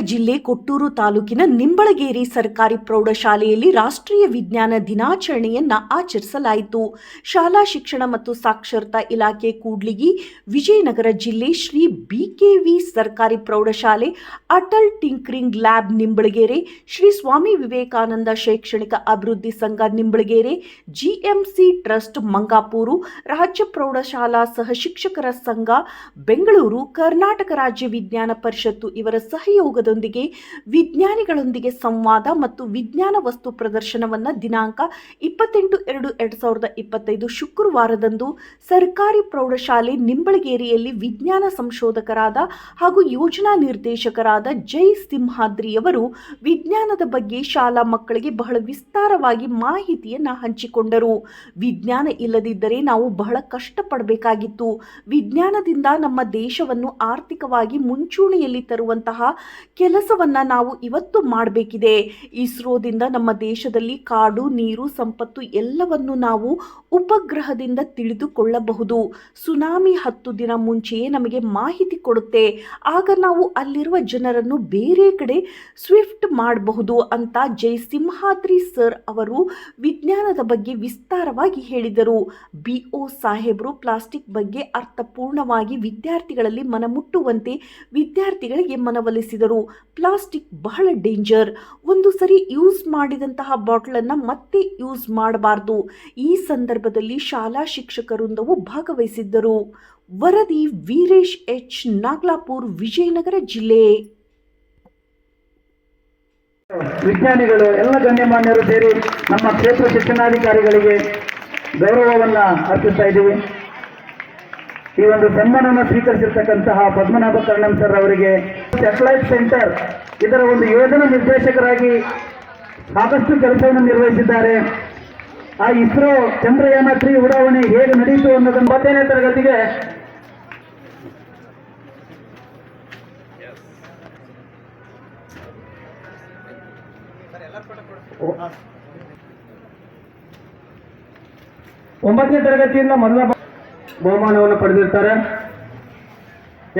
ಜಿಲ್ಲೆ ಕೊಟ್ಟೂರು ತಾಲೂಕಿನ ನಿಂಬಳಗೇರಿ ಸರ್ಕಾರಿ ಪ್ರೌಢಶಾಲೆಯಲ್ಲಿ ರಾಷ್ಟ್ರೀಯ ವಿಜ್ಞಾನ ದಿನಾಚರಣೆಯನ್ನ ಆಚರಿಸಲಾಯಿತು. ಶಾಲಾ ಶಿಕ್ಷಣ ಮತ್ತು ಸಾಕ್ಷರತಾ ಇಲಾಖೆ ಕೂಡ್ಲಿಗಿ ವಿಜಯನಗರ ಜಿಲ್ಲೆ ಶ್ರೀ ಬಿಕೆವಿ ಸರ್ಕಾರಿ ಪ್ರೌಢಶಾಲೆ ಅಟಲ್ ಟಿಂಕರಿಂಗ್ ಲ್ಯಾಬ್ ನಿಂಬಳಗೇರೆ, ಶ್ರೀ ಸ್ವಾಮಿ ವಿವೇಕಾನಂದ ಶೈಕ್ಷಣಿಕ ಅಭಿವೃದ್ಧಿ ಸಂಘ ನಿಂಬಳಗೇರೆ, ಜಿಎಂಸಿ ಟ್ರಸ್ಟ್ ಮಂಗಾಪೂರು, ರಾಜ್ಯ ಪ್ರೌಢಶಾಲಾ ಸಹ ಶಿಕ್ಷಕರ ಸಂಘ, ಬೆಂಗಳೂರು, ಕರ್ನಾಟಕ ರಾಜ್ಯ ವಿಜ್ಞಾನ ಪರಿಷತ್ತು ಇವರ ಸಹಯೋಗದೊಂದಿಗೆ ವಿಜ್ಞಾನಿಗಳೊಂದಿಗೆ ಸಂವಾದ ಮತ್ತು ವಿಜ್ಞಾನ ವಸ್ತು ಪ್ರದರ್ಶನವನ್ನು ದಿನಾಂಕ ಇಪ್ಪತ್ತೆಂಟು ಎರಡು ಎರಡು ಸಾವಿರದ ಇಪ್ಪತ್ತೈದು ಶುಕ್ರವಾರದಂದು ಸರ್ಕಾರಿ ಪ್ರೌಢಶಾಲೆ ನಿಂಬಳಗೇರಿಯಲ್ಲಿ ವಿಜ್ಞಾನ ಸಂಶೋಧಕರಾದ ಹಾಗೂ ಯೋಜನಾ ನಿರ್ದೇಶಕರಾದ ಜೈ ಸಿಂಹಾದ್ರಿಯವರು ವಿಜ್ಞಾನದ ಬಗ್ಗೆ ಶಾಲಾ ಮಕ್ಕಳಿಗೆ ಬಹಳ ವಿಸ್ತಾರವಾಗಿ ಮಾಹಿತಿಯನ್ನು ಹಂಚಿಕೊಂಡರು. ವಿಜ್ಞಾನ ಇಲ್ಲದಿದ್ದರೆ ನಾವು ಬಹಳ ಕಷ್ಟಪಡಬೇಕಾಗಿತ್ತು. ವಿಜ್ಞಾನದಿಂದ ನಮ್ಮ ದೇಶವನ್ನು ಆರ್ಥಿಕವಾಗಿ ಮುಂಚೂಣಿಯಲ್ಲಿ ತರುವಂತಹ ಕೆಲಸವನ್ನ ನಾವು ಇವತ್ತು ಮಾಡಬೇಕಿದೆ. ಇಸ್ರೋದಿಂದ ನಮ್ಮ ದೇಶದಲ್ಲಿ ಕಾಡು ನೀರು ಸಂಪತ್ತು ಎಲ್ಲವನ್ನು ನಾವು ಉಪಗ್ರಹದಿಂದ ತಿಳಿದುಕೊಳ್ಳಬಹುದು. ಸುನಾಮಿ ಹತ್ತು ದಿನ ಮುಂಚೆಯೇ ನಮಗೆ ಮಾಹಿತಿ ಕೊಡುತ್ತೆ. ಆಗ ನಾವು ಅಲ್ಲಿರುವ ಜನರನ್ನು ಬೇರೆ ಕಡೆ ಸ್ವಿಫ್ಟ್ ಮಾಡಬಹುದು ಅಂತ ಜೈ ಸಿಂಹಾದ್ರಿ ಸರ್ ಅವರು ವಿಜ್ಞಾನದ ಬಗ್ಗೆ ವಿಸ್ತಾರವಾಗಿ ಹೇಳಿದರು. ಬಿಒ ಸಾಹೇಬರು ಪ್ಲಾಸ್ಟಿಕ್ ಬಗ್ಗೆ ಅರ್ಥಪೂರ್ಣವಾಗಿ ವಿದ್ಯಾರ್ಥಿಗಳಲ್ಲಿ ಮನಮುಟ್ಟುವಂತೆ ವಿದ್ಯಾರ್ಥಿಗಳಿಗೆ ಮನವೊಲಿಸಿದರು. ಪ್ಲಾಸ್ಟಿಕ್ ಬಹಳ ಡೇಂಜರ್. ಒಂದು ಸರಿ ಯೂಸ್ ಮಾಡಿದಂತಹ ಬಾಟ್ಲನ್ನು ಮತ್ತೆ ಯೂಸ್ ಮಾಡಬಾರ್ದು. ಈ ಸಂದರ್ಭದಲ್ಲಿ ಶಾಲಾ ಶಿಕ್ಷಕರುಂದವು ಭಾಗವಹಿಸಿದ್ದರು. ವರದಿ ವೀರೇಶ್ ಎಚ್. ನಾಗ್ಲಾಪುರ್, ವಿಜಯನಗರ ಜಿಲ್ಲೆ. ವಿಜ್ಞಾನಿಗಳು ಎಲ್ಲ ಗಣ್ಯಮಾನ್ಯರು ಸೇರಿ ನಮ್ಮ ಕ್ಷೇತ್ರ ಶಿಕ್ಷಣಾಧಿಕಾರಿಗಳಿಗೆ ಗೌರವವನ್ನ ಅರ್ಪಿಸ್ತಾ ಇದ್ದೀವಿ. ಈ ಒಂದು ಸನ್ಮಾನವನ್ನು ಸ್ವೀಕರಿಸಿರ್ತಕ್ಕಂತಹ ಪದ್ಮನಾಭ ಕರ್ಣಂ ಸರ್ ಅವರಿಗೆ ಸ್ಯಾಟಲೈಟ್ ಸೆಂಟರ್ ಇದರ ಒಂದು ಯೋಜನಾ ನಿರ್ದೇಶಕರಾಗಿ ಸಾಕಷ್ಟು ಕೆಲಸವನ್ನು ನಿರ್ವಹಿಸಿದ್ದಾರೆ. ಆ ಇಸ್ರೋ ಚಂದ್ರಯಾನ ತ್ರೀ ಉಡಾವಣೆ ಹೇಗೆ ನಡೆಯಿತು ಅನ್ನೋದನ್ನು ಮತ್ತೇನೇ ತರಗತಿಗೆ. ಒಂಬತ್ತನೇ ತರಗತಿಯಿಂದ ಮೊದಲ ಬಹುಮಾನವನ್ನು ಪಡೆದಿರ್ತಾರೆ.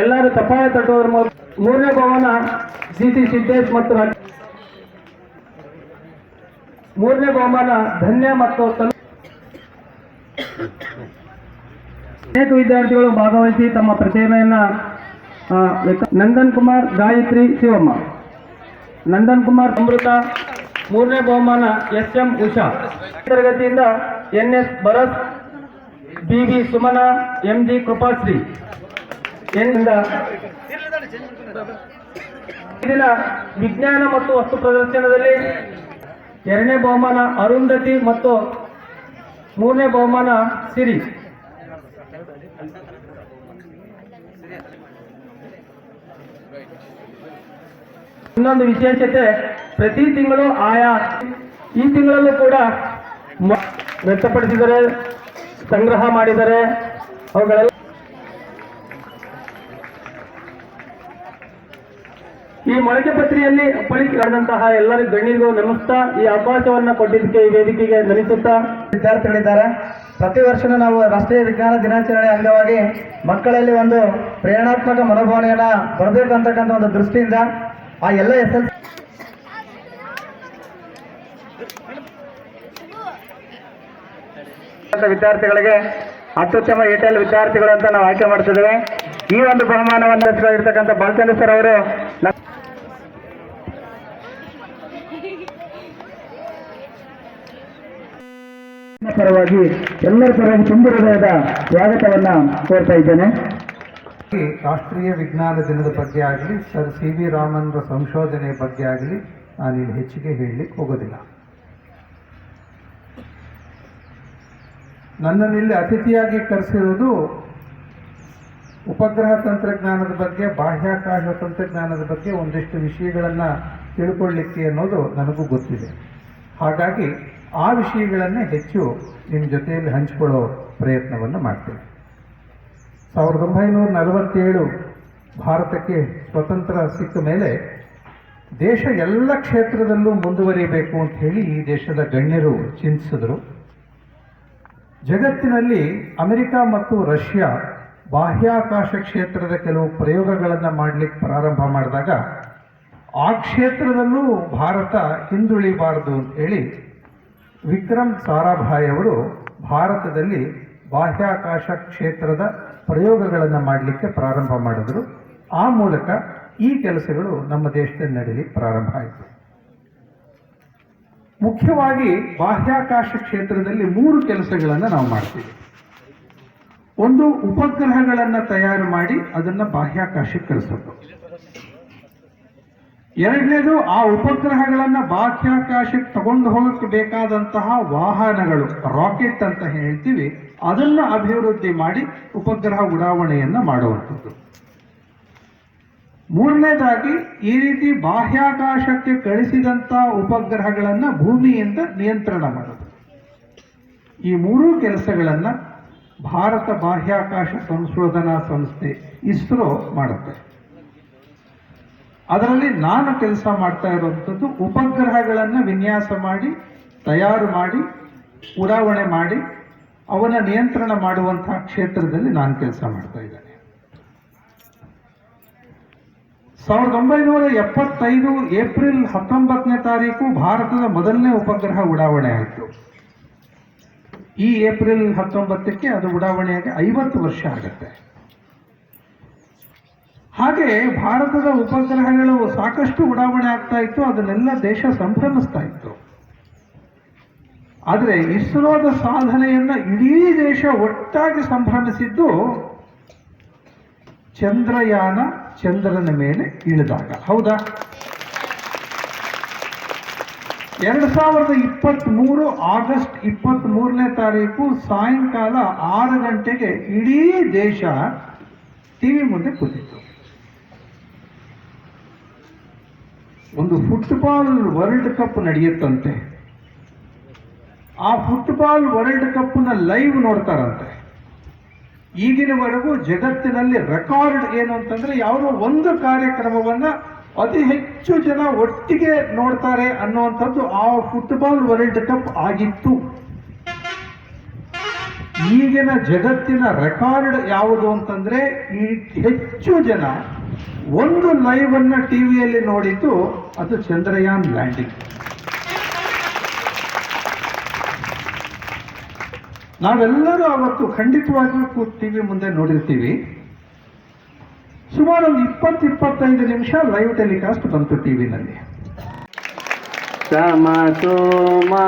ಎಲ್ಲರೂ ತಪ್ಪಾಯ ತಟ್ಟುವುದರ ಮೂಲಕ ಮೂರನೇ ಬಹುಮಾನ ಸಿ ಸಿ ಸಿದ್ದೇಶ್ ಮತ್ತು ಮೂರನೇ ಬಹುಮಾನ ಧನ್ಯ ಮತ್ತು ಅನೇಕ ವಿದ್ಯಾರ್ಥಿಗಳು ಭಾಗವಹಿಸಿ ತಮ್ಮ ಪ್ರತಿಭೆಯನ್ನ ನಂದನ್ ಕುಮಾರ್, ಗಾಯತ್ರಿ, ಶಿವಮ್ಮ. ನಂದನ್ ಕುಮಾರ್, ಅಮೃತ. ಮೂರನೇ ಬಹುಮಾನ ಎಸ್ ಎಂ ಉಷಾ. ತರಗತಿಯಿಂದ N S Bharat B V Suman M G Krupashree. ಎನ್ನಿಂದ ವಿಜ್ಞಾನ ಮತ್ತು ವಸ್ತು ಪ್ರದರ್ಶನದಲ್ಲಿ ಎರಡನೇ ಬಹುಮಾನ ಅರುಂಧತಿ ಮತ್ತು ಮೂರನೇ ಬಹುಮಾನ ಸಿರಿ. ಇನ್ನೊಂದು ವಿಶೇಷತೆ, ಪ್ರತಿ ತಿಂಗಳು ಆಯಾ ಈ ತಿಂಗಳಲ್ಲೂ ಕೂಡ ವ್ಯಕ್ತಪಡಿಸಿದರೆ, ಸಂಗ್ರಹ ಮಾಡಿದರೆ, ಅವುಗಳೆಲ್ಲ ಈ ಮೊಳಕೆ ಪತ್ರಿಯಲ್ಲಿ ಪಳಿಸಿದಂತಹ ಎಲ್ಲರಿಗೂ ಗಣ್ಯರಿಗೂ ನಮಿಸ್ತಾ ಈ ಅವಕಾಶವನ್ನ ಕೊಟ್ಟಿದ್ದಕ್ಕೆ ಈ ವೇದಿಕೆಗೆ ನಮಿಸುತ್ತಾ ವಿದ್ಯಾರ್ಥಿಗಳಿದ್ದಾರೆ. ಪ್ರತಿ ವರ್ಷನೂ ನಾವು ರಾಷ್ಟ್ರೀಯ ವಿಜ್ಞಾನ ದಿನಾಚರಣೆ ಅಂಗವಾಗಿ ಮಕ್ಕಳಲ್ಲಿ ಒಂದು ಪ್ರೇರಣಾತ್ಮಕ ಮನೋಭಾವನೆಯನ್ನ ಬರಬೇಕು ಅಂತಕ್ಕಂಥ ಒಂದು ದೃಷ್ಟಿಯಿಂದ ಆ ಎಲ್ಲ ಎಸ್ ಎಲ್ ವಿದ್ಯಾರ್ಥಿಗಳಿಗೆ ಅತ್ಯುತ್ತಮ ಏಟೆಲ್ ವಿದ್ಯಾರ್ಥಿಗಳು ಅಂತ ನಾವು ಆಯ್ಕೆ ಮಾಡ್ತಿದ್ದೇವೆ ಈ ಒಂದು ಬಹುಮಾನವನ್ನು ಇರ್ತಕ್ಕಂಥ ಬಾಲಚಂದ್ರ ಸರ್ ಅವರು ಪರವಾಗಿ ಎಲ್ಲರ ಪರವಾಗಿ ತುಂಬ ಹೃದಯದ ಸ್ವಾಗತವನ್ನ ಕೋರ್ತಾ ಇದ್ದೇನೆ. ರಾಷ್ಟ್ರೀಯ ವಿಜ್ಞಾನ ದಿನದ ಬಗ್ಗೆ ಆಗಲಿ, ಸರ್ ಸಿ ವಿ ರಾಮನ್ರ ಸಂಶೋಧನೆಯ ಬಗ್ಗೆ ಆಗಲಿ ನಾನು ಹೆಚ್ಚಿಗೆ ಹೇಳಲಿಕ್ಕೆ ಹೋಗೋದಿಲ್ಲ. ನನ್ನನ್ನು ಇಲ್ಲಿ ಅತಿಥಿಯಾಗಿ ಕರೆಸಿರುವುದು ಉಪಗ್ರಹ ತಂತ್ರಜ್ಞಾನದ ಬಗ್ಗೆ, ಬಾಹ್ಯಾಕಾಶ ತಂತ್ರಜ್ಞಾನದ ಬಗ್ಗೆ ಒಂದಿಷ್ಟು ವಿಷಯಗಳನ್ನು ತಿಳ್ಕೊಳ್ಳಿಕ್ಕೆ ಅನ್ನೋದು ನನಗೂ ಗೊತ್ತಿದೆ. ಹಾಗಾಗಿ ಆ ವಿಷಯಗಳನ್ನೇ ಹೆಚ್ಚು ನಿಮ್ಮ ಜೊತೆಯಲ್ಲಿ ಹಂಚಿಕೊಳ್ಳೋ ಪ್ರಯತ್ನವನ್ನು ಮಾಡ್ತೇನೆ. ಸಾವಿರದ ಒಂಬೈನೂರ ನಲವತ್ತೇಳು ಭಾರತಕ್ಕೆ ಸ್ವತಂತ್ರ ಸಿಕ್ಕ ಮೇಲೆ ದೇಶ ಎಲ್ಲ ಕ್ಷೇತ್ರದಲ್ಲೂ ಮುಂದುವರಿಬೇಕು ಅಂತ ಹೇಳಿ ಈ ದೇಶದ ಗಣ್ಯರು ಚಿಂತಿಸಿದರು. ಜಗತ್ತಿನಲ್ಲಿ ಅಮೆರಿಕ ಮತ್ತು ರಷ್ಯಾ ಬಾಹ್ಯಾಕಾಶ ಕ್ಷೇತ್ರದ ಕೆಲವು ಪ್ರಯೋಗಗಳನ್ನು ಮಾಡಲಿಕ್ಕೆ ಪ್ರಾರಂಭ ಮಾಡಿದಾಗ ಆ ಕ್ಷೇತ್ರದಲ್ಲೂ ಭಾರತ ಹಿಂದುಳಿಬಾರದು ಅಂತ ಹೇಳಿ ವಿಕ್ರಮ್ ಸಾರಾಭಾಯ್ ಅವರು ಭಾರತದಲ್ಲಿ ಬಾಹ್ಯಾಕಾಶ ಕ್ಷೇತ್ರದ ಪ್ರಯೋಗಗಳನ್ನು ಮಾಡಲಿಕ್ಕೆ ಪ್ರಾರಂಭ ಮಾಡಿದರು. ಆ ಮೂಲಕ ಈ ಕೆಲಸಗಳು ನಮ್ಮ ದೇಶದಲ್ಲಿ ನಡೀಲಿಕ್ಕೆ ಪ್ರಾರಂಭ ಆಯಿತು. ಮುಖ್ಯವಾಗಿ ಬಾಹ್ಯಾಕಾಶ ಕ್ಷೇತ್ರದಲ್ಲಿ ಮೂರು ಕೆಲಸಗಳನ್ನು ನಾವು ಮಾಡ್ತೀವಿ. ಒಂದು ಉಪಗ್ರಹಗಳನ್ನು ತಯಾರು ಮಾಡಿ ಅದನ್ನು ಬಾಹ್ಯಾಕಾಶಕ್ಕೆ ಕಳಿಸೋದು. ಎರಡನೇದು, ಆ ಉಪಗ್ರಹಗಳನ್ನು ಬಾಹ್ಯಾಕಾಶಕ್ಕೆ ತಗೊಂಡು ಹೋಗಕ್ಕೆ ಬೇಕಾದಂತಹ ವಾಹನಗಳು, ರಾಕೆಟ್ ಅಂತ ಹೇಳ್ತೀವಿ, ಅದನ್ನ ಅಭಿವೃದ್ಧಿ ಮಾಡಿ ಉಪಗ್ರಹ ಉಡಾವಣೆಯನ್ನು ಮಾಡುವಂಥದ್ದು. ಮೂರನೇದಾಗಿ, ಈ ರೀತಿ ಬಾಹ್ಯಾಕಾಶಕ್ಕೆ ಕಳಿಸಿದಂಥ ಉಪಗ್ರಹಗಳನ್ನು ಭೂಮಿಯಿಂದ ನಿಯಂತ್ರಣ ಮಾಡೋದು. ಈ ಮೂರೂ ಕೆಲಸಗಳನ್ನು ಭಾರತ ಬಾಹ್ಯಾಕಾಶ ಸಂಶೋಧನಾ ಸಂಸ್ಥೆ ಇಸ್ರೋ ಮಾಡುತ್ತೆ. ಅದರಲ್ಲಿ ನಾನು ಕೆಲಸ ಮಾಡ್ತಾ ಇರುವಂಥದ್ದು ಉಪಗ್ರಹಗಳನ್ನು ವಿನ್ಯಾಸ ಮಾಡಿ, ತಯಾರು ಮಾಡಿ, ಉಡಾವಣೆ ಮಾಡಿ, ಅವನ ನಿಯಂತ್ರಣ ಮಾಡುವಂತಹ ಕ್ಷೇತ್ರದಲ್ಲಿ ನಾನು ಕೆಲಸ ಮಾಡ್ತಾ ಇದ್ದೇನೆ. ಸಾವಿರದ ಒಂಬೈನೂರ ಎಪ್ಪತ್ತೈದು ಏಪ್ರಿಲ್ ಹತ್ತೊಂಬತ್ತನೇ ತಾರೀಕು ಭಾರತದ ಮೊದಲನೇ ಉಪಗ್ರಹ ಉಡಾವಣೆ ಆಯಿತು. ಈ ಏಪ್ರಿಲ್ ಹತ್ತೊಂಬತ್ತಕ್ಕೆ ಅದು ಉಡಾವಣೆಯಾಗಿ ಐವತ್ತು ವರ್ಷ ಆಗುತ್ತೆ. ಹಾಗೆ ಭಾರತದ ಉಪಗ್ರಹಗಳು ಸಾಕಷ್ಟು ಉಡಾವಣೆ ಆಗ್ತಾ ಇತ್ತು, ಅದನ್ನೆಲ್ಲ ದೇಶ ಸಂಭ್ರಮಿಸ್ತಾ ಇತ್ತು. ಆದರೆ ಇಸ್ರೋದ ಸಾಧನೆಯನ್ನು ಇಡೀ ದೇಶ ಒಟ್ಟಾಗಿ ಸಂಭ್ರಮಿಸಿದ್ದು ಚಂದ್ರಯಾನ ಚಂದ್ರನ ಮೇಲೆ ಇಳಿದಾಗ. ಹೌದಾ? ಎರಡು ಸಾವಿರದ ಇಪ್ಪತ್ತ್ ಮೂರು ಆಗಸ್ಟ್ ಇಪ್ಪತ್ತ್ ಮೂರನೇ ತಾರೀಕು ಸಾಯಂಕಾಲ ಆರು ಗಂಟೆಗೆ ಇಡೀ ದೇಶ ಟಿವಿ ಮುಂದೆ ಕೂತಿತ್ತು. ಒಂದು ಫುಟ್ಬಾಲ್ ವರ್ಲ್ಡ್ ಕಪ್ ನಡೆಯುತ್ತಂತೆ. ಆ ಫುಟ್ಬಾಲ್ ವರ್ಲ್ಡ್ ಕಪ್ನ ಲೈವ್ ನೋಡ್ತಾರಂತೆ. ಈಗಿನವರೆಗೂ ಜಗತ್ತಿನಲ್ಲಿ ರೆಕಾರ್ಡ್ ಏನು ಅಂತಂದ್ರೆ ಯಾವುದೋ ಒಂದು ಕಾರ್ಯಕ್ರಮವನ್ನ ಅತಿ ಹೆಚ್ಚು ಜನ ಒಟ್ಟಿಗೆ ನೋಡ್ತಾರೆ ಅನ್ನುವಂಥದ್ದು ಆ ಫುಟ್ಬಾಲ್ ವರ್ಲ್ಡ್ ಕಪ್ ಆಗಿತ್ತು. ಈಗಿನ ಜಗತ್ತಿನ ರೆಕಾರ್ಡ್ ಯಾವುದು ಅಂತಂದ್ರೆ ಈ ಹೆಚ್ಚು ಜನ ಒಂದು ಲೈವ್ ಅನ್ನ ಟಿವಿಯಲ್ಲಿ ನೋಡಿದ್ದು ಅದು ಚಂದ್ರಯಾನ್ ಲ್ಯಾಂಡಿಂಗ್. ನಾವೆಲ್ಲರೂ ಅವತ್ತು ಖಂಡಿತವಾಗಿಯೂ ಕೂತ್ ಟಿವಿ ಮುಂದೆ ನೋಡಿರ್ತೀವಿ. ಸುಮಾರು ಒಂದು ಇಪ್ಪತ್ತು, ಇಪ್ಪತ್ತೈದು ನಿಮಿಷ ಲೈವ್ ಟೆಲಿಕಾಸ್ಟ್ ಬಂತು ಟಿವಿನಲ್ಲಿ. ಸಮಸೋಮಾ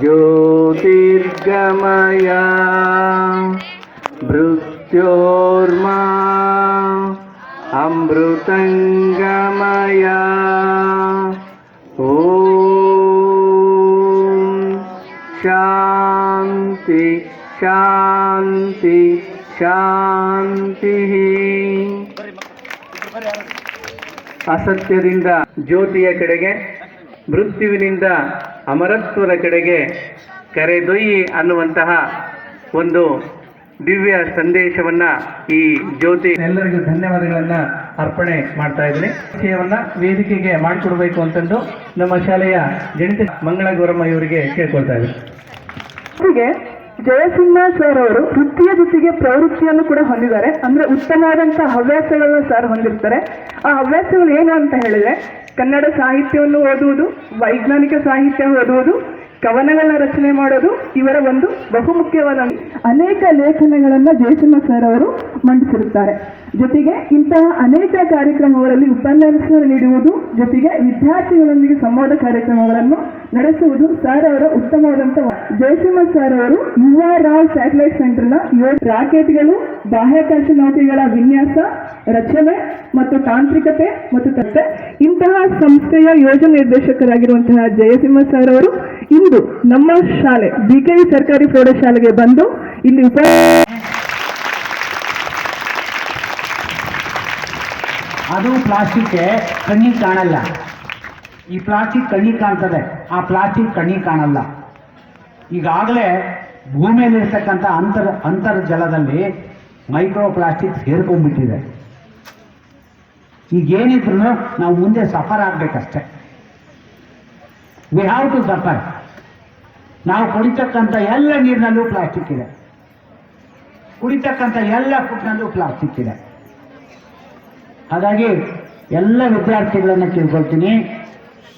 ಜ್ಯೋತಿರ್ಗಮಯ ಮೃತ್ಯೋರ್ಮಾ ಅಮೃತಂಗಮಯ. ಓಂ ಶಾಂತಿ ಶಾಂತಿ ಶಾಂತಿ. ಅಸತ್ಯದಿಂದ ಜ್ಯೋತಿಯ ಕಡೆಗೆ ಮೃತ್ಯುವಿನಿಂದ ಅಮರತ್ವದ ಕಡೆಗೆ ಕರೆದೊಯ್ಯಿ ಅನ್ನುವಂತಹ ಒಂದು ದಿವ್ಯ ಸಂದೇಶವನ್ನ ಈ ಜ್ಯೋತಿ ಎಲ್ಲರಿಗೂ ಧನ್ಯವಾದಗಳನ್ನ ಅರ್ಪಣೆ ಮಾಡ್ತಾ ಇದ್ದೀನಿ. ವಿಷಯವನ್ನ ವೇದಿಕೆಗೆ ಮಾಡಿಕೊಡ್ಬೇಕು ಅಂತಂದು ನಮ್ಮ ಶಾಲೆಯ ಗಣಿತ ಮಂಗಳ ಗೌರಮ್ಮ ಇವರಿಗೆ ಕೇಳ್ಕೊಳ್ತಾ ಇದ್ದೀನಿ. ಜಯಸಿಂಹ ಸರ್ ಅವರು ವೃತ್ತಿಯ ಜೊತೆಗೆ ಪ್ರವೃತ್ತಿಯನ್ನು ಕೂಡ ಹೊಂದಿದ್ದಾರೆ. ಅಂದ್ರೆ ಉತ್ತಮವಾದಂತಹ ಹವ್ಯಾಸಗಳನ್ನು ಸರ್ ಹೊಂದಿರ್ತಾರೆ. ಆ ಹವ್ಯಾಸಗಳು ಏನು ಅಂತ ಹೇಳಿದ್ರೆ ಕನ್ನಡ ಸಾಹಿತ್ಯವನ್ನು ಓದುವುದು ವೈಜ್ಞಾನಿಕ ಸಾಹಿತ್ಯ ಓದುವುದು ಕವನಗಳ ರಚನೆ ಮಾಡೋದು ಇವರ ಒಂದು ಬಹುಮುಖ್ಯವಾದ ಅನೇಕ ಲೇಖನಗಳನ್ನ ಜಯಸಿಂಹ ಸರ್ ಅವರು ಮಂಡಿಸಿರುತ್ತಾರೆ. ಜೊತೆಗೆ ಇಂತಹ ಅನೇಕ ಕಾರ್ಯಕ್ರಮಗಳಲ್ಲಿ ಉಪನ್ಯಾಸ ನೀಡುವುದು, ಜೊತೆಗೆ ವಿದ್ಯಾರ್ಥಿಗಳೊಂದಿಗೆ ಸಂವಾದ ಕಾರ್ಯಕ್ರಮಗಳನ್ನು ನಡೆಸುವುದು ಸರ್ ಅವರ ಉತ್ತಮವಾದಂತಹ ಜಯಸಿಂಹ ಸರ್ ಅವರು ಯುವ ರಾವ್ ಸ್ಯಾಟಲೈಟ್ ಸೆಂಟರ್ನ ರಾಕೆಟ್ಗಳು, ಬಾಹ್ಯಾಕಾಶ ನೌಕೆಗಳ ವಿನ್ಯಾಸ, ರಚನೆ ಮತ್ತು ತಾಂತ್ರಿಕತೆ ಮತ್ತು ತತ್ತೆ ಇಂತಹ ಸಂಸ್ಥೆಯ ಯೋಜನೆ ನಿರ್ದೇಶಕರಾಗಿರುವಂತಹ ಜಯಸಿಂಹ ಸರ್ ಅವರು ಇಂದು ನಮ್ಮ ಶಾಲೆ ಬಿಕೆವಿ ಸರ್ಕಾರಿ ಪ್ರೌಢಶಾಲೆಗೆ ಬಂದು ಇಲ್ಲಿ ಉಪ ಅದು ಪ್ಲಾಸ್ಟಿಕ್ ಕಣ್ಣಿಗೆ ಕಾಣಲ್ಲ. ಈ ಪ್ಲಾಸ್ಟಿಕ್ ಕಣ್ಣಿಗೆ ಕಾಣ್ತದೆ. ಆ ಪ್ಲಾಸ್ಟಿಕ್ ಕಣ್ಣಿಗೆ ಕಾಣಲ್ಲ. ಈಗಾಗಲೇ ಭೂಮಿಯಲ್ಲಿರ್ತಕ್ಕಂಥ ಅಂತರ್, ಅಂತರ್ಜಲದಲ್ಲಿ ಮೈಕ್ರೋ ಪ್ಲಾಸ್ಟಿಕ್ ಸೇರ್ಕೊಂಡ್ಬಿಟ್ಟಿದೆ. ಈಗೇನಿದ್ರು ನಾವು ಮುಂದೆ ಸಫರ್ ಆಗಬೇಕಷ್ಟೆ. ವಿ ಹ್ಯಾವ್ ಟು ಸಫರ್ ನಾವು ಕುಡಿತಕ್ಕಂಥ ಎಲ್ಲ ನೀರಿನಲ್ಲೂ ಪ್ಲಾಸ್ಟಿಕ್ ಇದೆ. ಕುಡಿತಕ್ಕಂಥ ಎಲ್ಲ ಫುಡ್ನಲ್ಲೂ ಪ್ಲಾಸ್ಟಿಕ್ ಇದೆ. ಹಾಗಾಗಿ ಎಲ್ಲ ವಿದ್ಯಾರ್ಥಿಗಳನ್ನು ಕೇಳ್ಕೊಳ್ತೀನಿ.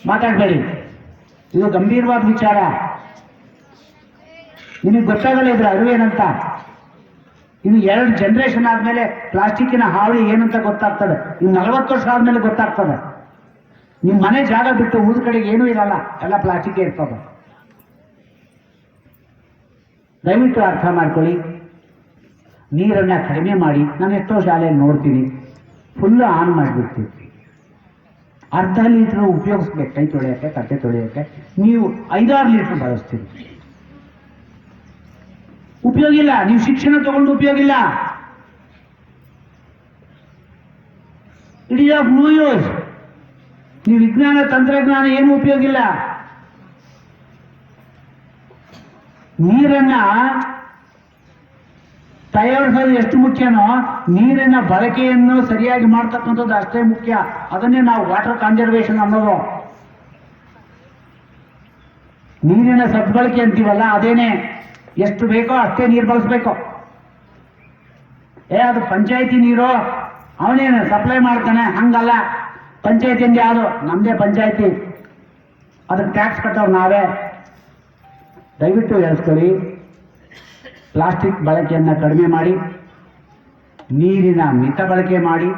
ಮಾತಾಡಬೇಡಿ. ಇದು ಗಂಭೀರವಾದ ವಿಚಾರ. ನಿಮಗೆ ಗೊತ್ತಾಗಲ್ಲ ಇದ್ರ ಅರಿವೇನಂತ ಇನ್ನು ಎರಡು ಜನರೇಷನ್ ಆದಮೇಲೆ ಪ್ಲಾಸ್ಟಿಕ್ಕಿನ ಹಾವಳಿ ಏನಂತ ಗೊತ್ತಾಗ್ತದೆ. ಇನ್ನು ನಲವತ್ತು ವರ್ಷ ಆದಮೇಲೆ ಗೊತ್ತಾಗ್ತದೆ. ನಿಮ್ಮ ಮನೆ ಜಾಗ ಬಿಟ್ಟು ಊರ ಕಡೆಗೆ ಏನೂ ಇರಲ್ಲ. ಎಲ್ಲ ಪ್ಲಾಸ್ಟಿಕ್ ಇರ್ತದೆ. ದಯವಿಟ್ಟು ಅರ್ಥ ಮಾಡ್ಕೊಳ್ಳಿ. ನೀರನ್ನ ಕಡಿಮೆ ಮಾಡಿ, ನಾನು ಎಷ್ಟೋ ಶಾಲೆಯಲ್ಲಿ ನೋಡ್ತೀನಿ ಫುಲ್ ಆನ್ ಮಾಡಿಬಿಡ್ತೀವಿ ಅರ್ಧ ಲೀಟ್ರ್ ಉಪಯೋಗಿಸ್ಬೇಕು, ಕೈ ತೊಳೆಯೋಕ್ಕೆ, ತಟ್ಟೆ ತೊಳೆಯೋಕ್ಕೆ. ನೀವು ಐದಾರು ಲೀಟ್ರ್ ಬಳಸ್ತೀರಿ. ಉಪಯೋಗ ಇಲ್ಲ, ನೀವು ಶಿಕ್ಷಣ ತಗೊಂಡು ಉಪಯೋಗ ಇಲ್ಲ. It is of no use ನೀವು ವಿಜ್ಞಾನ, ತಂತ್ರಜ್ಞಾನ ಏನು ಉಪಯೋಗ ಇಲ್ಲ. ನೀರನ್ನ ತಯಾರಿಸೋದು ಎಷ್ಟು ಮುಖ್ಯನೋ ನೀರಿನ ಬಳಕೆಯನ್ನು ಸರಿಯಾಗಿ ಮಾಡ್ತಕ್ಕಂಥದ್ದು ಅಷ್ಟೇ ಮುಖ್ಯ. ಅದನ್ನೇ ನಾವು ವಾಟರ್ ಕನ್ಸರ್ವೇಷನ್ ಅನ್ನೋದು. ನೀರಿನ ಸದ್ಬಳಕೆ ಅಂತೀವಲ್ಲ, ಅದೇನೆ? ಎಷ್ಟು ಬೇಕೋ ಅಷ್ಟೇ ನೀರು ಬಳಸ್ಬೇಕು. ಏ, ಅದು ಪಂಚಾಯಿತಿ ನೀರು, ಅವನೇನು ಸಪ್ಲೈ ಮಾಡ್ತಾನೆ? ಹಂಗಲ್ಲ. ಪಂಚಾಯತಿಯಿಂದ ಯಾವುದು ನಮ್ಮದೇ ಪಂಚಾಯಿತಿ. ಅದಕ್ಕೆ ಟ್ಯಾಕ್ಸ್ ಕಟ್ಟೋರು ನಾವೇ. ದಯವಿಟ್ಟು ಹೇಳ್ಕೊಳ್ಳಿ. ಪ್ಲಾಸ್ಟಿಕ್ ಬಳಕೆಯನ್ನು ಕಡಿಮೆ ಮಾಡಿ, ನೀರಿನ ಮಿತ ಬಳಕೆ ಮಾಡಿ,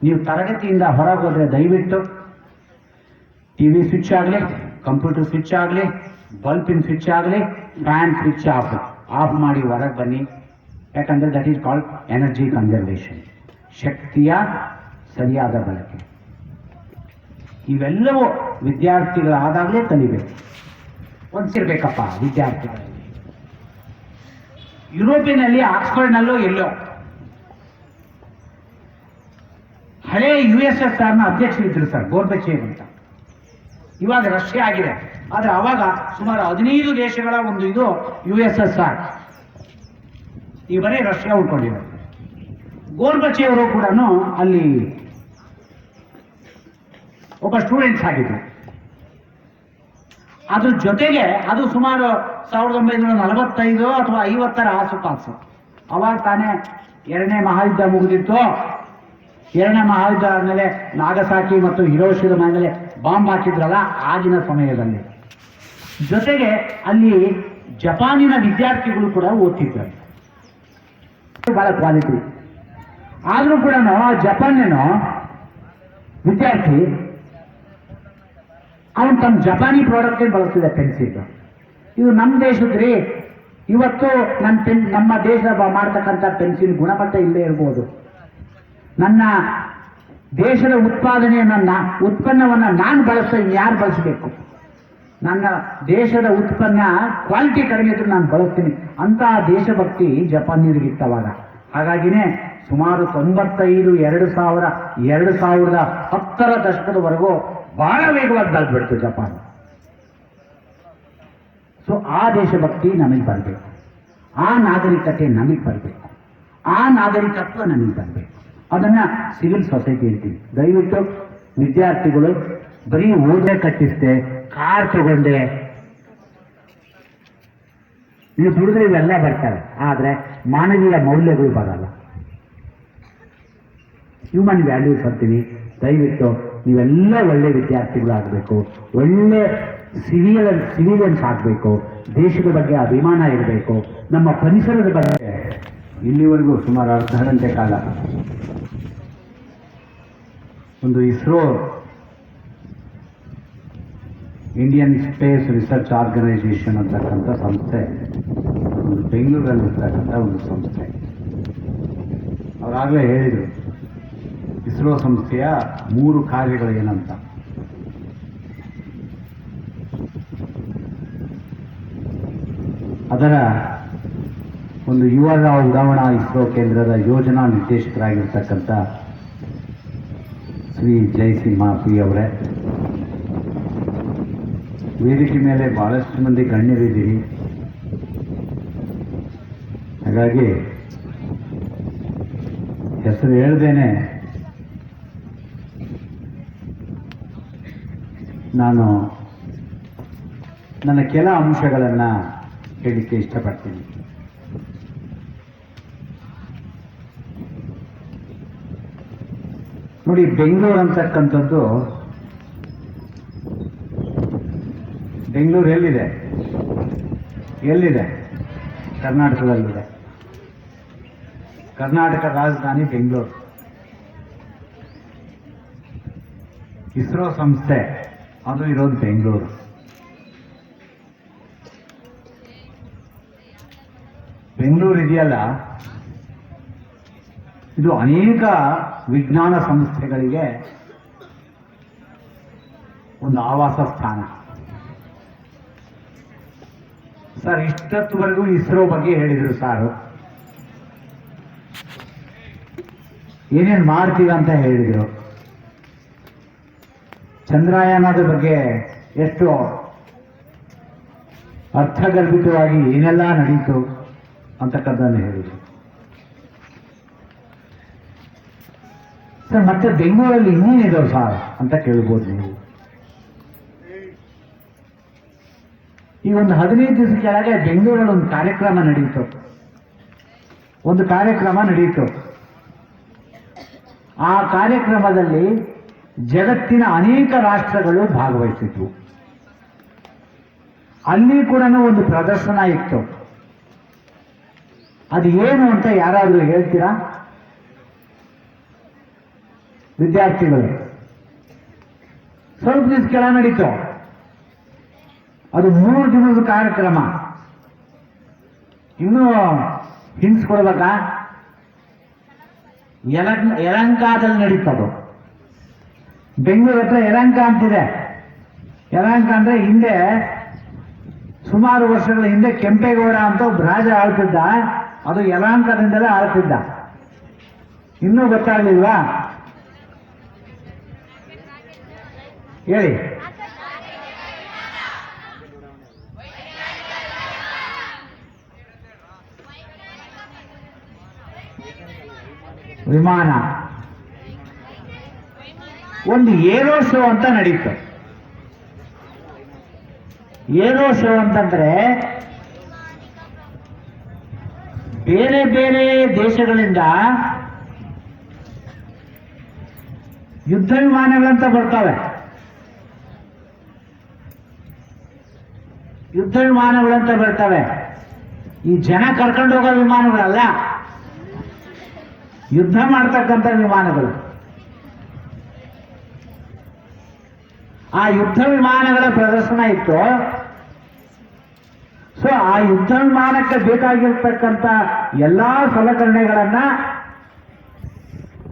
ನೀವು ತರಗತಿಯಿಂದ ಹೊರಗೆ ಹೋದರೆ ದಯವಿಟ್ಟು ಟಿ ವಿ ಸ್ವಿಚ್ ಆಗಲಿ, ಕಂಪ್ಯೂಟರ್ ಸ್ವಿಚ್ ಆಗಲಿ ಬಲ್ಪಿನ ಸ್ವಿಚ್ ಆಗಲಿ, ಫ್ಯಾನ್ ಸ್ವಿಚ್ ಆಫ್ ಆಫ್ ಮಾಡಿ ಹೊರಗೆ ಬನ್ನಿ. ಯಾಕಂದರೆ that is called energy conservation ಶಕ್ತಿಯ ಸರಿಯಾದ ಬಳಕೆ. ಇವೆಲ್ಲವೂ ವಿದ್ಯಾರ್ಥಿಗಳಾದಾಗಲೇ ಕಲಿಬೇಕು. ಒಂದಿರ್ಬೇಕಪ್ಪ ವಿದ್ಯಾರ್ಥಿಗಳಲ್ಲಿ. ಯುರೋಪಿನಲ್ಲಿ ಆಕ್ಸ್ಫರ್ಡ್ನಲ್ಲೋ ಎಲ್ಲೋ. ಹಳೆ ಯು ಎಸ್ ಎಸ್ ಆರ್ನ ಅಧ್ಯಕ್ಷರಿದ್ರು ಸರ್ ಗೋರ್ಬಚೇವ್ ಅಂತ. ಇವಾಗ ರಷ್ಯಾ ಆಗಿದೆ. ಆದರೆ ಅವಾಗ ಸುಮಾರು ಹದಿನೈದು ದೇಶಗಳ ಒಂದು ಇದು ಯು ಎಸ್ ಎಸ್ ಆರ್. ಈ ಬರೀ ರಷ್ಯಾ ಉಳ್ಕೊಂಡಿದೆ ಗೋರ್ಬಚೇವರು ಕೂಡ ಅಲ್ಲಿ ಒಬ್ಬ ಸ್ಟೂಡೆಂಟ್ಸ್ ಆಗಿದ್ರು. ಅದ್ರ ಜೊತೆಗೆ ಅದು ಸುಮಾರು ಸಾವಿರದ ಒಂಬೈನೂರ ನಲವತ್ತೈದು ಅಥವಾ ಐವತ್ತರ ಆಸುಪಾಸು. ಅವಾಗ ತಾನೇ ಎರಡನೇ ಮಹಾಯುದ್ಧ ಮುಗಿದಿತ್ತು. ಎರಡನೇ ಮಹಾಯುದ್ಧ ಆದಮೇಲೆ ನಾಗಸಾಕಿ ಮತ್ತು ಹಿರೋಶಿರ ಮೇಲೆ ಬಾಂಬ್ ಹಾಕಿದ್ರಲ್ಲ ಆಗಿನ ಸಮಯದಲ್ಲಿ. ಜೊತೆಗೆ ಅಲ್ಲಿ ಜಪಾನಿನ ವಿದ್ಯಾರ್ಥಿಗಳು ಕೂಡ ಓದ್ತಿದ್ರು ಬಹಳ ಕ್ವಾಲಿಟಿ ಆದರೂ ಕೂಡ ಜಪಾನಿನ ವಿದ್ಯಾರ್ಥಿ ಅವನು ತನ್ನ ಜಪಾನಿ ಪ್ರಾಡಕ್ಟ್ ಬಳಸ್ತಿದ್ದ ಪೆನ್ಸಿಲ್ ಇದು ನಮ್ಮ ದೇಶದ ರೀ ಇವತ್ತು ನನ್ನ ಪೆನ್, ನಮ್ಮ ದೇಶದ ಮಾಡ್ತಕ್ಕಂಥ ಪೆನ್ಸಿಲ್ ಗುಣಮಟ್ಟ ಇಲ್ಲೇ ಇರ್ಬೋದು. ನನ್ನ ದೇಶದ ಉತ್ಪಾದನೆಯನ್ನು ಉತ್ಪನ್ನವನ್ನು ನಾನು ಬಳಸ್ತಾ ಯಾರು ಬಳಸಬೇಕು? ನನ್ನ ದೇಶದ ಉತ್ಪನ್ನ ಕ್ವಾಲಿಟಿ ಕಡಿಮೆ ಇದ್ರೂ ನಾನು ಬಳಸ್ತೀನಿ. ಅಂತಹ ದೇಶಭಕ್ತಿ ಜಪಾನಿಯರಿಗಿತ್ತವಾಗ ಹಾಗಾಗಿನೇ ಸುಮಾರು ತೊಂಬತ್ತೈದು, ಎರಡು ಸಾವಿರ, ಎರಡು ಸಾವಿರದ ಹತ್ತರ ದಶಕದವರೆಗೂ ಬಹಳ ವೇಗವಾಗಿ ಬೆಳೆದ್ಬಿಡ್ತು ಜಪಾನ್. ಸೊ ಆ ದೇಶಭಕ್ತಿ ನಮಗೆ ಬರಬೇಕು. ಆ ನಾಗರಿಕತೆ ನಮಗೆ ಬರಬೇಕು. ಆ ನಾಗರಿಕತ್ವ ನಮಗೆ ಬರಬೇಕು. ಅದನ್ನ ಸಿವಿಲ್ ಸೊಸೈಟಿ ಅಂತೀವಿ ದಯವಿಟ್ಟು ವಿದ್ಯಾರ್ಥಿಗಳು, ಬರೀ ಓದೇ ಕಟ್ಟಿಸ್ದೆ, ಕಾರ್ ತಗೊಂಡೆ ನೀವು ದುಡಿದ್ರೆ ಇವೆಲ್ಲ ಬರ್ತವೆ. ಆದರೆ ಮಾನವೀಯ ಮೌಲ್ಯಗಳು ಬರಲ್ಲ. ಹ್ಯೂಮನ್ ವ್ಯಾಲ್ಯೂಸ್ ಅಂತೀವಿ ದಯವಿಟ್ಟು ನೀವೆಲ್ಲ ಒಳ್ಳೆ ವಿದ್ಯಾರ್ಥಿಗಳಾಗಬೇಕು. ಒಳ್ಳೆ ಸಿವಿಲ ಸಿವಿಲಿಯನ್ಸ್ ಆಗಬೇಕು. ದೇಶದ ಬಗ್ಗೆ ಅಭಿಮಾನ ಇರಬೇಕು. ನಮ್ಮ ಪರಿಸರದ ಬಗ್ಗೆ ಇಲ್ಲಿವರೆಗೂ ಸುಮಾರು ಅರ್ಧ ಗಂಟೆ ಕಾಲ ಒಂದು ISRO Indian space research organisation ಅಂತಕ್ಕಂಥ ಸಂಸ್ಥೆ, ಒಂದು ಬೆಂಗಳೂರಲ್ಲಿರ್ತಕ್ಕಂಥ ಒಂದು ಸಂಸ್ಥೆ. ಅವರಾಗಲೇ ಹೇಳಿದರು, ಇಸ್ರೋ ಸಂಸ್ಥೆಯ ಮೂರು ಕಾರ್ಯಗಳು ಏನಂತ. ಅದರ ಒಂದು ಯುವ ಉಡಾವಣಾ ಇಸ್ರೋ ಕೇಂದ್ರದ ಯೋಜನಾ ನಿರ್ದೇಶಕರಾಗಿರ್ತಕ್ಕಂಥ ಶ್ರೀ ಜಯಸಿಂಹ ಪಿ ಅವರೇ ವೇದಿಕೆ ಮೇಲೆ ಭಾಳಷ್ಟು ಮಂದಿ ಗಣ್ಯರಿದ್ದೀರಿ. ಹಾಗಾಗಿ ಹೆಸರು ಹೇಳ್ದೇನೆ, ನಾನು ನನ್ನ ಕೆಲ ಅಂಶಗಳನ್ನು ಹೇಳಲಿಕ್ಕೆ ಇಷ್ಟಪಡ್ತೀನಿ. ನೋಡಿ, ಬೆಂಗಳೂರು ಅಂತಕ್ಕಂಥದ್ದು ಬೆಂಗಳೂರು ಎಲ್ಲಿದೆ? ಎಲ್ಲಿದೆ? ಕರ್ನಾಟಕದಲ್ಲಿದೆ. ಕರ್ನಾಟಕ ರಾಜಧಾನಿ ಬೆಂಗಳೂರು. ಇಸ್ರೋ ಸಂಸ್ಥೆ, ಅದು ಇರೋದು ಬೆಂಗಳೂರು. ಬೆಂಗಳೂರು ಇದೆಯಲ್ಲ? ಇದು ಅನೇಕ ವಿಜ್ಞಾನ ಸಂಸ್ಥೆಗಳಿಗೆ ಒಂದು ಆವಾಸ ಸ್ಥಾನ. ಸರ್, ಇಷ್ಟೊತ್ತುವರೆಗೂ ಇಸ್ರೋ ಬಗ್ಗೆ ಹೇಳಿದರು ಸಾರು. ಏನೇನು ಮಾಡ್ತೀವಿ ಅಂತ ಹೇಳಿದರು. ಚಂದ್ರಯಾನದ ಬಗ್ಗೆ ಎಷ್ಟು ಅರ್ಥಗರ್ಭಿತವಾಗಿ ಏನೆಲ್ಲ ನಡೀತು ಅಂತಕ್ಕಂಥದ್ದನ್ನು ಹೇಳಿದರು. ಸರ್, ಮತ್ತೆ ಬೆಂಗಳೂರಲ್ಲಿ ಇನ್ನೇನಿದಾವೆ ಸರ್ ಅಂತ ಕೇಳ್ಬೋದು ನೀವು? ಈ ಒಂದು ಹದಿನೈದು ದಿವಸ ಕೆಳಗೆ ಬೆಂಗಳೂರಲ್ಲಿ ಒಂದು ಕಾರ್ಯಕ್ರಮ ನಡೆಯಿತು ಒಂದು ಕಾರ್ಯಕ್ರಮ ನಡೆಯಿತು ಆ ಕಾರ್ಯಕ್ರಮದಲ್ಲಿ ಜಗತ್ತಿನ ಅನೇಕ ರಾಷ್ಟ್ರಗಳು ಭಾಗವಹಿಸಿದ್ವು. ಅಲ್ಲಿ ಕೂಡ ಒಂದು ಪ್ರದರ್ಶನ ಇತ್ತು. ಅದು ಏನು ಅಂತ ಯಾರಾದರೂ ಹೇಳ್ತೀರಾ? ವಿದ್ಯಾರ್ಥಿಗಳು. ಸ್ವಲ್ಪ ದಿವಸ ಕೆಳ ನಡೀತು. ಅದು ಮೂರು ದಿನದ ಕಾರ್ಯಕ್ರಮ. ಇನ್ನೂ ಹಿಂಸ್ ಕೊಡ್ಬೇಕಾ? ಯಲಂಕ ಯಲಂಕಾದಲ್ಲಿ ನಡೀತದು. ಬೆಂಗಳೂರು ಹತ್ರ ಯಲಂಕ ಅಂತಿದೆ. ಯಲಂಕ ಅಂದರೆ ಹಿಂದೆ ಸುಮಾರು ವರ್ಷಗಳ ಹಿಂದೆ ಕೆಂಪೇಗೌಡ ಅಂತ ಒಬ್ಬ ರಾಜ ಆಳ್ತಿದ್ದ. ಅದು ಯಲಾಂಕದಿಂದಲೇ ಆಳ್ತಿದ್ದ. ಇನ್ನೂ ಗೊತ್ತಾಗ್ಲಿಲ್ವಾ? ಹೇಳಿ. ವಿಮಾನ. ಒಂದು ಏರೋ ಶೋ ಅಂತ ನಡೀತು. ಏರೋ ಶೋ ಅಂತಂದ್ರೆ ಬೇರೆ ಬೇರೆ ದೇಶಗಳಿಂದ ಯುದ್ಧ ವಿಮಾನಗಳಂತ ಬರ್ತವೆ. ಯುದ್ಧ ವಿಮಾನಗಳಂತ ಬರ್ತವೆ. ಈ ಜನ ಕರ್ಕೊಂಡು ಹೋಗೋ ವಿಮಾನಗಳಲ್ಲ. ಯುದ್ಧ ಮಾಡ್ತಕ್ಕಂಥ ವಿಮಾನಗಳು. ಆ ಯುದ್ಧ ವಿಮಾನಗಳ ಪ್ರದರ್ಶನ ಇತ್ತು. ಸೊ ಆ ಯುದ್ಧ ವಿಮಾನಕ್ಕೆ ಬೇಕಾಗಿರ್ತಕ್ಕಂಥ ಎಲ್ಲಾ ಸಲಕರಣೆಗಳನ್ನ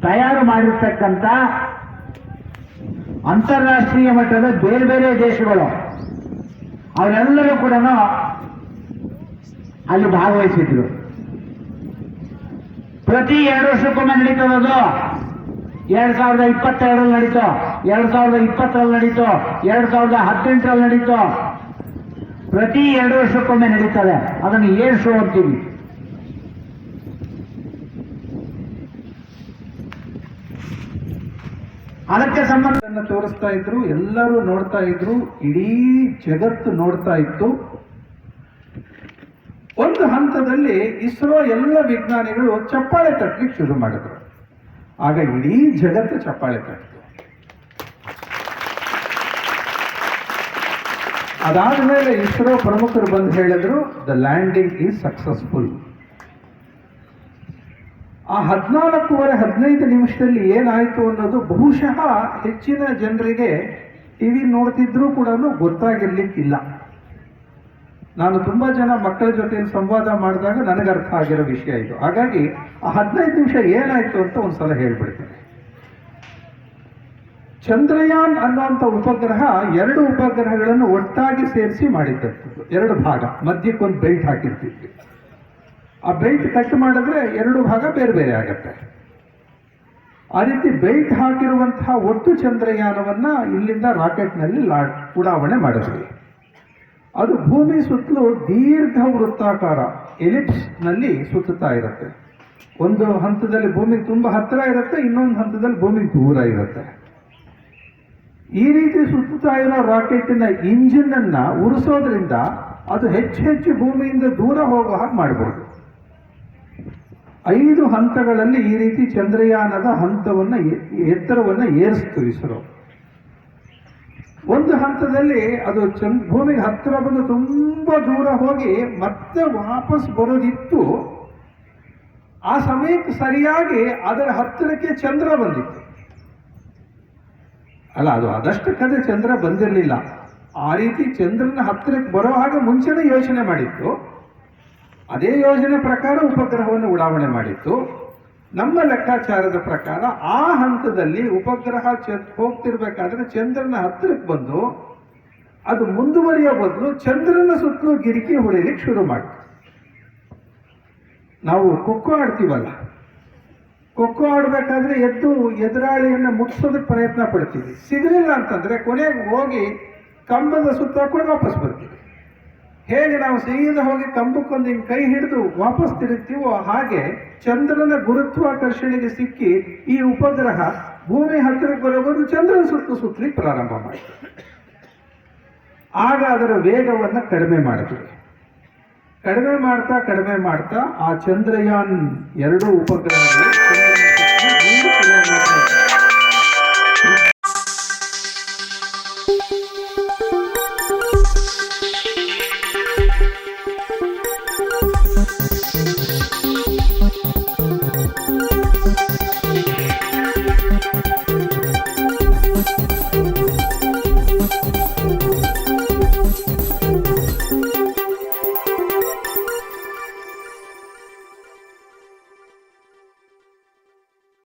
ತಯಾರು ಮಾಡಿರ್ತಕ್ಕಂಥ ಅಂತಾರಾಷ್ಟ್ರೀಯ ಮಟ್ಟದ ಬೇರೆ ಬೇರೆ ದೇಶಗಳು, ಅವರೆಲ್ಲರೂ ಕೂಡ ಅಲ್ಲಿ ಭಾಗವಹಿಸಿದ್ರು. ಪ್ರತಿ ಎರಡು ವರ್ಷಕ್ಕೊಮ್ಮೆ ನಡೀತದದು ಎರಡ್ ಸಾವಿರದ ಇಪ್ಪತ್ತೆರಡರಲ್ಲಿ ನಡೀತು. ಎರಡ್ ಸಾವಿರದ ಇಪ್ಪತ್ತರಲ್ಲಿ ನಡೀತು. ಎರಡ್ ಸಾವಿರದ ಹದಿನೆಂಟರಲ್ಲಿ ನಡೀತು. ಪ್ರತಿ ಎರಡು ವರ್ಷಕ್ಕೊಮ್ಮೆ ನಡೀತದೆ. ಅದನ್ನು ಏನ್ ಶೋ ಅಂತೀವಿ ಅದಕ್ಕೆ ಸಂಬಂಧ ಅದನ್ನ ತೋರಿಸ್ತಾ ಇದ್ರು, ಎಲ್ಲರೂ ನೋಡ್ತಾ ಇದ್ರು, ಇಡೀ ಜಗತ್ತು ನೋಡ್ತಾ ಇತ್ತು. ಒಂದು ಹಂತದಲ್ಲಿ ಇಸ್ರೋ ಎಲ್ಲ ವಿಜ್ಞಾನಿಗಳು ಚಪ್ಪಾಳೆ ತಟ್ಟಲಿಕ್ಕೆ ಶುರು ಮಾಡಿದ್ರು. ಆಗ ಇಡೀ ಜಗತ್ತು ಚಪ್ಪಾಳೆ ತಟ್ಟಿತು ಅದಾದ ಮೇಲೆ ಇಸ್ರೋ ಪ್ರಮುಖರು ಬಂದು ಹೇಳಿದ್ರು ದ ಲ್ಯಾಂಡಿಂಗ್ ಈಸ್ ಸಕ್ಸಸ್ಫುಲ್ ಆ ಹದಿನಾಲ್ಕೂವರೆ, ಹದಿನೈದು ನಿಮಿಷದಲ್ಲಿ ಏನಾಯಿತು ಅನ್ನೋದು ಬಹುಶಃ ಹೆಚ್ಚಿನ ಜನರಿಗೆ ಟಿವಿ ನೋಡ್ತಿದ್ರೂ ಕೂಡ ಗೊತ್ತಾಗಿರ್ಲಿಕ್ಕಿಲ್ಲ. ನಾನು ತುಂಬಾ ಜನ ಮಕ್ಕಳ ಜೊತೆ ಸಂವಾದ ಮಾಡಿದಾಗ ನನಗೆ ಅರ್ಥ ಆಗಿರೋ ವಿಷಯ ಇದು. ಹಾಗಾಗಿ ಆ ಹದಿನೈದು ನಿಮಿಷ ಏನಾಯ್ತು ಅಂತ ಒಂದ್ಸಲ ಹೇಳ್ಬಿಡ್ತೀನಿ. ಚಂದ್ರಯಾನ್ ಅನ್ನುವಂಥ ಉಪಗ್ರಹ ಎರಡು ಉಪಗ್ರಹಗಳನ್ನು ಒಟ್ಟಾಗಿ ಸೇರಿಸಿ ಮಾಡಿದ್ದದ್ದು. ಎರಡು ಭಾಗ. ಮಧ್ಯಕ್ಕೊಂದು ಬೆಲ್ಟ್ ಹಾಕಿರ್ತಿದ್ವಿ ಆ ಬೆಲ್ಟ್ ಕಟ್ ಮಾಡಿದ್ರೆ ಎರಡು ಭಾಗ ಬೇರೆ ಬೇರೆ ಆಗತ್ತೆ. ಆ ರೀತಿ ಬೆಲ್ಟ್ ಹಾಕಿರುವಂತಹ ಒಟ್ಟು ಚಂದ್ರಯಾನವನ್ನ ಇಲ್ಲಿಂದ ರಾಕೆಟ್ನಲ್ಲಿ ಲಾ ಉಡಾವಣೆ ಮಾಡಿದ್ವಿ. ಅದು ಭೂಮಿ ಸುತ್ತಲೂ ದೀರ್ಘ ವೃತ್ತಾಕಾರ, ಎಲಿಪ್ಸ್ನಲ್ಲಿ ಸುತ್ತುತ್ತಾ ಇರುತ್ತೆ. ಒಂದು ಹಂತದಲ್ಲಿ ಭೂಮಿ ತುಂಬಾ ಹತ್ತಿರ ಇರುತ್ತೆ, ಇನ್ನೊಂದು ಹಂತದಲ್ಲಿ ಭೂಮಿ ದೂರ ಇರುತ್ತೆ. ಈ ರೀತಿ ಸುತ್ತುತ್ತಾ ಇರೋ ರಾಕೆಟಿನ ಇಂಜಿನ್ ಅನ್ನ ಉರಿಸೋದ್ರಿಂದ ಅದು ಹೆಚ್ಚು ಹೆಚ್ಚು ಭೂಮಿಯಿಂದ ದೂರ ಹೋಗುವ ಹಾಗೆ ಮಾಡಬಹುದು ಐದು ಹಂತಗಳಲ್ಲಿ ಈ ರೀತಿ ಚಂದ್ರಯಾನದ ಹಂತವನ್ನು ಎತ್ತರವನ್ನು ಏರಿಸ್ತು ಇಸ್ರೋ ಒಂದು ಹಂತದಲ್ಲಿ ಅದು ಚಂದ್ ಭೂಮಿಗೆ ಹತ್ತಿರ ಬಂದು ತುಂಬ ದೂರ ಹೋಗಿ ಮತ್ತೆ ವಾಪಸ್ ಬರೋದಿತ್ತು. ಆ ಸಮಯಕ್ಕೆ ಸರಿಯಾಗಿ ಅದರ ಹತ್ತಿರಕ್ಕೆ ಚಂದ್ರ ಬಂದಿತ್ತು. ಅಲ್ಲ, ಅದು ಅದಷ್ಟಕ್ಕದೆ ಚಂದ್ರ ಬಂದಿರಲಿಲ್ಲ. ಆ ರೀತಿ ಚಂದ್ರನ ಹತ್ತಿರಕ್ಕೆ ಬರೋ ಹಾಗೆ ಮುಂಚೆನೇ ಯೋಚನೆ ಮಾಡಿತ್ತು. ಅದೇ ಯೋಜನೆ ಪ್ರಕಾರ ಉಪಗ್ರಹವನ್ನು ಉಡಾವಣೆ ಮಾಡಿತ್ತು. ನಮ್ಮ ಲೆಕ್ಕಾಚಾರದ ಪ್ರಕಾರ ಆ ಹಂತದಲ್ಲಿ ಉಪಗ್ರಹ ಚಂದ್ ಹೋಗ್ತಿರ್ಬೇಕಾದ್ರೆ ಚಂದ್ರನ ಹತ್ತಿರಕ್ಕೆ ಬಂದು ಅದು ಮುಂದುವರಿಯೋ ಬದಲು ಚಂದ್ರನ ಸುತ್ತಲೂ ಗಿರಿಕಿ ಹೊಡೆಯಲಿಕ್ಕೆ ಶುರು ಮಾಡಿತು ನಾವು ಖೋಖೋ ಆಡ್ತೀವಲ್ಲ, ಖೋಖೋ ಆಡಬೇಕಾದ್ರೆ ಎದ್ದು ಎದುರಾಳಿಯನ್ನ ಮುಟ್ಸೋದಕ್ಕೆ ಪ್ರಯತ್ನ ಪಡ್ತೀವಿ. ಸಿಗಲಿಲ್ಲ ಅಂತಂದ್ರೆ ಕೊನೆಗೆ ಹೋಗಿ ಕಂಬದ ಸುತ್ತ ಕೂಡ ವಾಪಸ್ ಬರ್ತೀವಿ. ಹೇಗೆ ನಾವು ಸೀದಾ ಹೋಗಿ ಕಂಬಕ್ಕೊಂದು ಕೈ ಹಿಡಿದು ವಾಪಸ್ ತಿರುಗ್ತೀವೋ ಹಾಗೆ ಚಂದ್ರನ ಗುರುತ್ವಾಕರ್ಷಣೆಗೆ ಸಿಕ್ಕಿ ಈ ಉಪಗ್ರಹ ಭೂಮಿ ಹತ್ತಿರಕ್ಕೆ ಬರೋದು ಚಂದ್ರನ ಸುತ್ತ ಸುತ್ತಲಿಕ್ಕೆ ಪ್ರಾರಂಭ ಮಾಡಿತು ಆಗ ಅದರ ವೇಗವನ್ನು ಕಡಿಮೆ ಮಾಡಿದ್ವಿ ಕಡಿಮೆ ಮಾಡ್ತಾ ಕಡಿಮೆ ಮಾಡ್ತಾ ಆ ಚಂದ್ರಯಾನ್ ಎರಡು ಉಪಗ್ರಹಗಳು